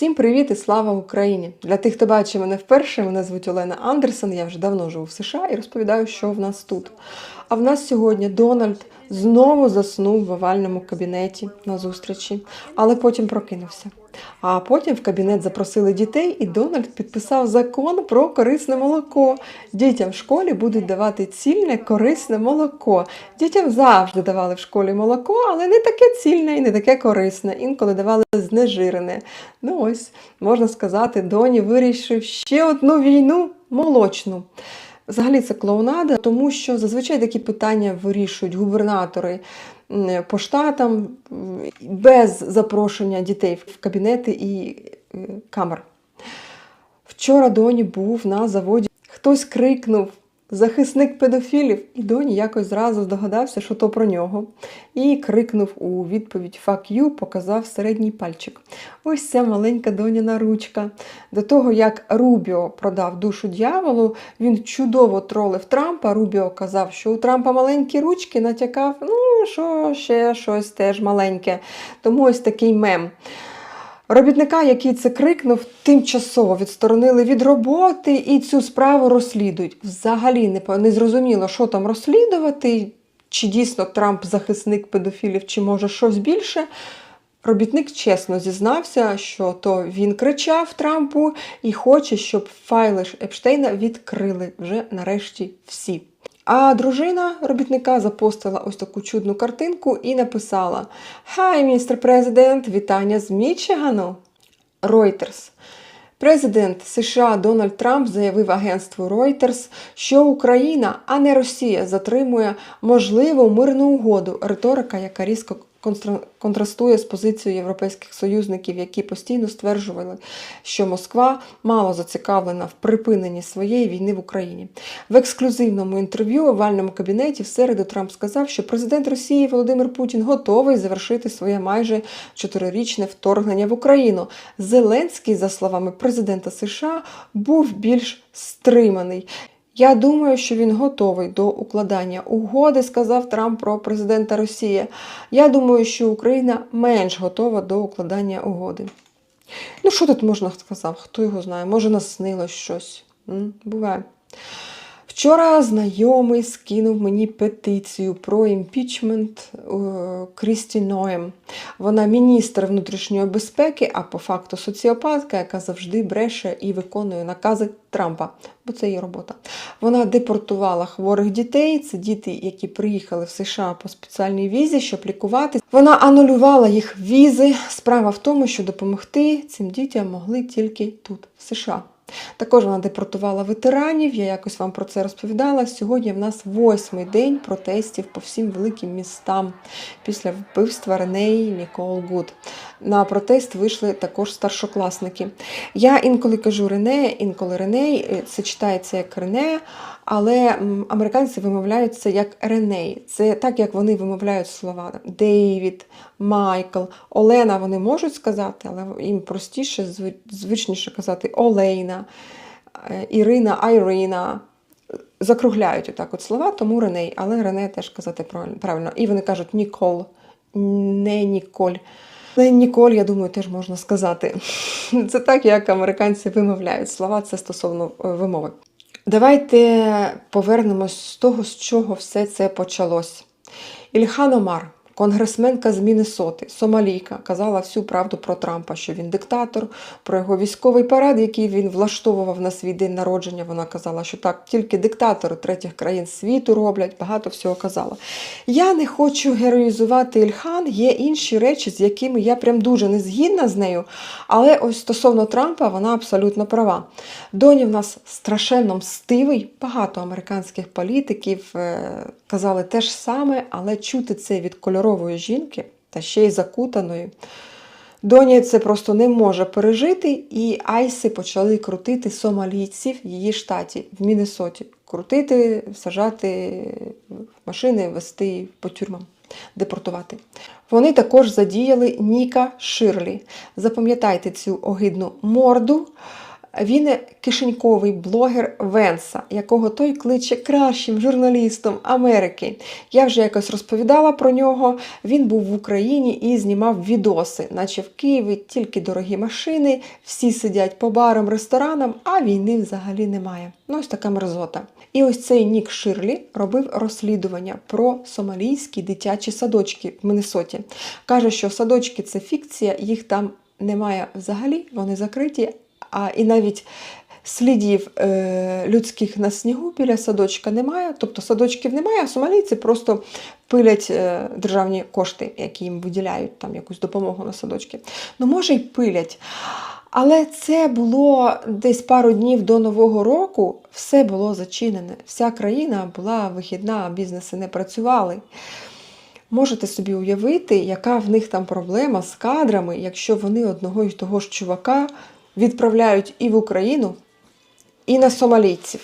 Всім привіт і слава Україні! Для тих, хто бачить мене вперше, мене звуть Олена Андерсон. Я вже давно живу в США і розповідаю, що в нас тут. А в нас сьогодні Дональд знову заснув в овальному кабінеті на зустрічі, але потім прокинувся. А потім в кабінет запросили дітей, і Дональд підписав закон про корисне молоко. Дітям в школі будуть давати цільне корисне молоко. Дітям завжди давали в школі молоко, але не таке цільне і не таке корисне. Інколи давали знежирене. Ну ось, можна сказати, Доні вирішив ще одну війну молочну. Взагалі це клоунада, тому що зазвичай такі питання вирішують губернатори по штатам без запрошення дітей в кабінети і е, камер. Вчора Доні був на заводі. Хтось крикнув захисник педофілів, і Доні якось зразу здогадався, що то про нього. І крикнув у відповідь «Fuck you», показав середній пальчик. Ось ця маленька доняна ручка. До того, як Рубіо продав душу дьяволу, він чудово тролив Трампа. Рубіо казав, що у Трампа маленькі ручки, натякав, ну, що ще щось теж маленьке. Тому ось такий мем. Робітника, який це крикнув, тимчасово відсторонили від роботи і цю справу розслідують. Взагалі не, не зрозуміло, що там розслідувати, чи дійсно Трамп захисник педофілів, чи може щось більше. Робітник чесно зізнався, що то він кричав Трампу і хоче, щоб файли Епштейна відкрили вже нарешті всі. А дружина робітника запостила ось таку чудну картинку і написала: Хай, містер президент, вітання з Мічигану. Reuters. Президент США Дональд Трамп заявив агентству Reuters, що Україна, а не Росія, затримує можливу мирну угоду. Риторика, яка різко контрастує з позицією європейських союзників, які постійно стверджували, що Москва мало зацікавлена в припиненні своєї війни в Україні. В ексклюзивному інтерв'ю в овальному кабінеті в середу Трамп сказав, що президент Росії Володимир Путін готовий завершити своє майже чотирирічне вторгнення в Україну. Зеленський, за словами президента США, був більш стриманий. Я думаю, що він готовий до укладання угоди, сказав Трамп про президента Росії. Я думаю, що Україна менш готова до укладання угоди. Ну, що тут можна сказати? Хто його знає? Може, наснилось щось. Буває. Вчора знайомий скинув мені петицію про імпічмент е, Крісті Ноєм. Вона міністр внутрішньої безпеки, а по факту соціопатка, яка завжди бреше і виконує накази Трампа, бо це її робота. Вона депортувала хворих дітей. Це діти, які приїхали в США по спеціальній візі, щоб лікувати. Вона анулювала їх візи. Справа в тому, що допомогти цим дітям могли тільки тут, в США. Також вона депортувала ветеранів, я якось вам про це розповідала. Сьогодні в нас восьмий день протестів по всім великим містам після вбивства Ренеї Нікол Гуд. На протест вийшли також старшокласники. Я інколи кажу Рене, інколи Реней, е, це читається як Рене, але американці вимовляють це як Реней. Це так, як вони вимовляють слова. Дейвід, Майкл, Олена вони можуть сказати, але їм простіше, звичніше казати Олейна, е, Ірина, Айрина. Закругляють отак от слова, тому Реней, але Рене теж казати правильно. І вони кажуть Нікол, не Ніколь. Але Ніколь, я думаю, теж можна сказати. Це так, як американці вимовляють слова, це стосовно е, вимови. Давайте повернемось з того, з чого все це почалось. Ільхан Омар, конгресменка з Міннесоти, сомалійка, казала всю правду про Трампа, що він диктатор, про його військовий парад, який він влаштовував на свій день народження. Вона казала, що так тільки диктатори третіх країн світу роблять, багато всього казала. Я не хочу героїзувати Ільхан, є інші речі, з якими я прям дуже не згідна з нею. Але ось стосовно Трампа вона абсолютно права. Доні в нас страшенно мстивий. Багато американських політиків е, казали те ж саме, але чути це від кольорової жінки та ще й закутаної. Доні це просто не може пережити, і Айси почали крутити сомалійців в її штаті в Міннесоті. Крутити, сажати машини, вести по тюрмам, депортувати. Вони також задіяли Ніка Ширлі. Запам'ятайте цю огидну морду. Він кишеньковий блогер Венса, якого той кличе кращим журналістом Америки. Я вже якось розповідала про нього. Він був в Україні і знімав відоси, наче в Києві тільки дорогі машини, всі сидять по барам, ресторанам, а війни взагалі немає. Ну, ось така мерзота. І ось цей Нік Ширлі робив розслідування про сомалійські дитячі садочки в Миннесоті. Каже, що садочки це фікція, їх там немає взагалі, вони закриті, а і навіть слідів е, людських на снігу біля садочка немає. Тобто садочків немає, а сомалійці просто пилять е, державні кошти, які їм виділяють там якусь допомогу на садочки. Ну, може, й пилять. Але це було десь пару днів до Нового року, все було зачинене. Вся країна була вихідна, бізнеси не працювали. Можете собі уявити, яка в них там проблема з кадрами, якщо вони одного і того ж чувака відправляють і в Україну, і на сомалійців.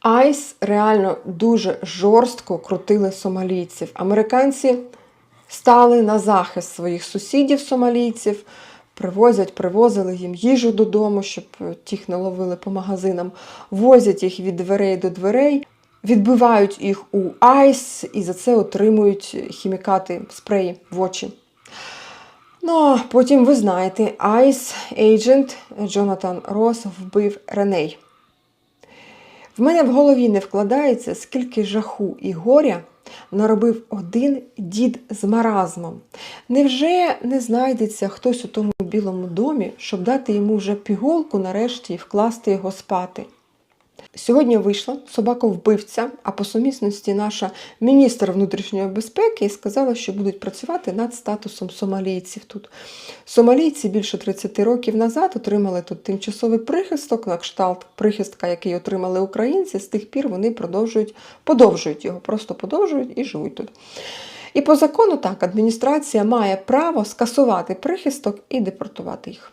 Айс реально дуже жорстко крутили сомалійців. Американці стали на захист своїх сусідів сомалійців, привозять, привозили їм їжу додому, щоб тих не ловили по магазинам, возять їх від дверей до дверей, відбивають їх у айс і за це отримують хімікати спреї в очі. Ну, а потім ви знаєте, Айс Agent Джонатан Рос вбив Реней. В мене в голові не вкладається, скільки жаху і горя наробив один дід з маразмом. Невже не знайдеться хтось у тому білому домі, щоб дати йому вже пігулку нарешті і вкласти його спати? Сьогодні вийшла собака-вбивця, а по сумісності наша міністр внутрішньої безпеки сказала, що будуть працювати над статусом сомалійців тут. Сомалійці більше 30 років назад отримали тут тимчасовий прихисток, на кшталт прихистка, який отримали українці. З тих пір вони продовжують, подовжують його, просто подовжують і живуть тут. І по закону так, адміністрація має право скасувати прихисток і депортувати їх.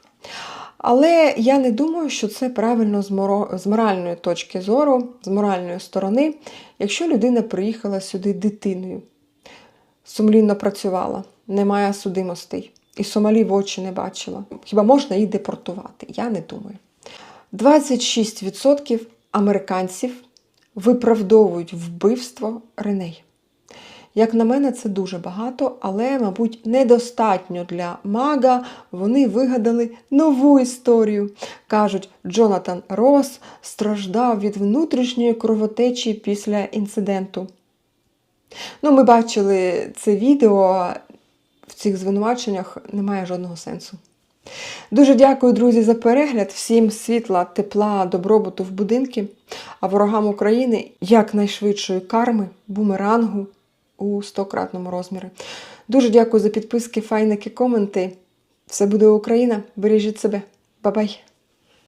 Але я не думаю, що це правильно з, моральної точки зору, з моральної сторони, якщо людина приїхала сюди дитиною, сумлінно працювала, немає судимостей, і Сомалі в очі не бачила. Хіба можна її депортувати? Я не думаю. 26% американців виправдовують вбивство Реней. Як на мене, це дуже багато, але, мабуть, недостатньо для мага. Вони вигадали нову історію. Кажуть, Джонатан Рос страждав від внутрішньої кровотечі після інциденту. Ну, ми бачили це відео. В цих звинуваченнях немає жодного сенсу. Дуже дякую, друзі, за перегляд. Всім світла, тепла, добробуту в будинки, а ворогам України якнайшвидшої карми, бумерангу у 100-кратному розмірі. Дуже дякую за підписки, файники, коменти. Все буде Україна. Бережіть себе. Бабай!